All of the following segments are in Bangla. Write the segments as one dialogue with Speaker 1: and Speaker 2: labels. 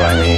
Speaker 1: Raimi.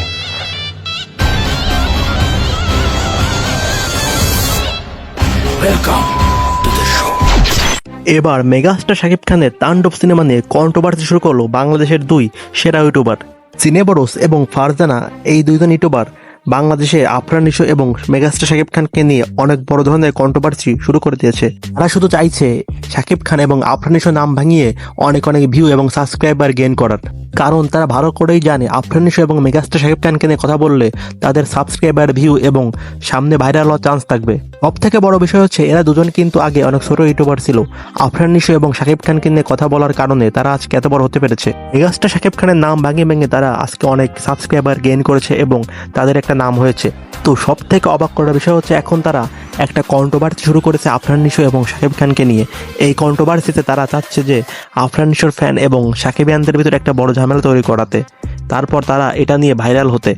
Speaker 2: এবার মেগাস্টার শাকিব খানের তাণ্ডব সিনেমা নিয়ে কন্ট্রোভার্সি শুরু করল বাংলাদেশের দুই সেরা ইউটিউবার। সিনেবরস এবং ফারজানা এই দুইজন ইউটিউবার বাংলাদেশে আফরান নিশো এবং মেগাস্টার শাকিব খানকে নিয়ে অনেক বড় ধরনের কন্ট্রোভার্সি শুরু করে দিয়েছে। তারা শুধু চাইছে শাকিব খান এবং আফরান নিশো নাম ভাঙিয়ে অনেক অনেক ভিউ এবং সাবস্ক্রাইবার গেইন করার। কারণ তারা ভালো করেই জানে আফরান নিশো এবং মেগাস্টার সাহেব খানকে নিয়ে কথা বললে তাদের সাবস্ক্রাইবার ভিউ এবং সামনে ভাইরাল হওয়ার চান্স থাকবে। সব থেকে বড় বিষয় হচ্ছে এরা দুজন কিন্তু আগে অনেক ছোট ইউটিউবার ছিল। আফরান নিশো এবং শাকিব খানকে নিয়ে কথা বলার কারণে তারা আজকে এত বড় হতে পেরেছে। মেগাস্টার শাকিব খানের নাম ভাঙে ভেঙে তারা আজকে অনেক সাবস্ক্রাইবার গেইন করেছে এবং তাদের একটা নাম হয়েছে। তো সব থেকে অবাক করার বিষয় হচ্ছে এখন তারা একটা কন্ট্রোভার্সি শুরু করেছে আফরান নিশো এবং শাকিব খানকে নিয়ে। এই কন্ট্রোভার্সিতে তারা চাচ্ছে যে আফরান নিশোর ফ্যান এবং সাকিবিয়ানদের ভিতরে একটা বড় ঝামেলা তৈরি করাতে। তারপর তারা এটা নিয়ে ভাইরাল হতে।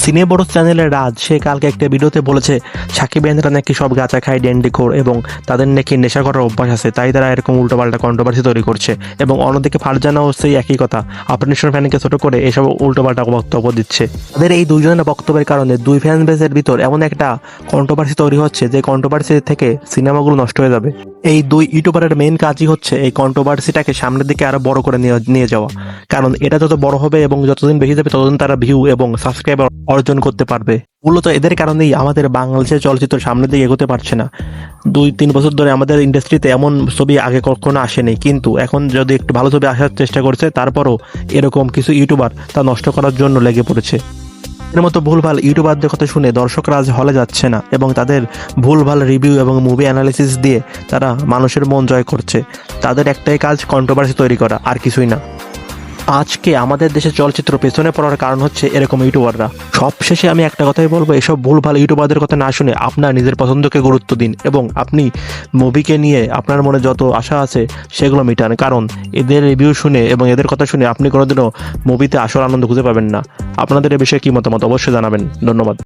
Speaker 2: সিনে বড় চ্যানেলের রাজ, সে কালকে একটা ভিডিওতে বলেছে, সাকিব ইয়ানরা নাকি সব গাঁচা খায় ডেন্ডিখোর এবং তাদের নাকি নেশা করার অভ্যাস আছে, তাই তারা এরকম উল্টোপাল্টা কন্ট্রোভার্সি তৈরি করছে। এবং অন্যদিকে ফারজানাও সেই একই কথা আপনার ফ্যানকে ছোট করে এসব উল্টোপাল্টা বক্তব্য দিচ্ছে। তাদের এই দুইজনের বক্তব্যের কারণে দুই ফ্যান বেসের ভিতর এমন একটা কন্ট্রোভার্সি তৈরি হচ্ছে যে কন্ট্রোভার্সি থেকে সিনেমাগুলো নষ্ট হয়ে যাবে। এই দুই ইউটিউবারের মেন কাজই হচ্ছে এই কন্ট্রোভার্সিটাকে সামনের দিকে আরও বড় করে নিয়ে যাওয়া। কারণ এটা যত বড় হবে এবং যতদিন বেশি যাবে ততদিন তারা ভিউ এবং সাবস্ক্রাইবার অর্জন করতে পারবে। মূলত এদের কারণেই আমাদের বাংলাদেশের চলচ্চিত্র সামনের দিকে এগোতে পারছে না। দুই, তিন বছর ধরে আমাদের ইন্ডাস্ট্রিতে এমন ছবি আগে কখনো আসেনি। কিন্তু এখন যদি একটু ভালো ছবি আসার চেষ্টা করছে, তারপরও এরকম কিছু ইউটিউবার তা নষ্ট করার জন্য লেগে পড়েছে। এর মতো ভুলভাল ইউটিউবারদের কথা শুনে দর্শকরা আজ হলে যাচ্ছে না এবং তাদের ভুলভাল রিভিউ এবং মুভি অ্যানালিসিস দিয়ে তারা মানুষের মন জয় করছে। তাদের একটাই কাজ কন্ট্রোভার্সি তৈরি করা, আর কিছুই না। আজকে আমাদের দেশে চলচ্চিত্র পেছনে পড়ার কারণ হচ্ছে এরকম ইউটিউবাররা। সবশেষে আমি একটা কথাই বলব, এসব ভুল ভালো ইউটিউবারদের কথা না শুনে আপনার নিজের পছন্দকে গুরুত্ব দিন এবং আপনি মুভিকে নিয়ে আপনার মনে যত আশা আছে সেগুলো মিটান। কারণ এদের রিভিউ শুনে এবং এদের কথা শুনে আপনি কোনোদিনও মুভিতে আসল আনন্দ খুঁজে পাবেন না। আপনাদের এ বিষয়ে কী মতামত? অবশ্যই জানাবেন। ধন্যবাদ।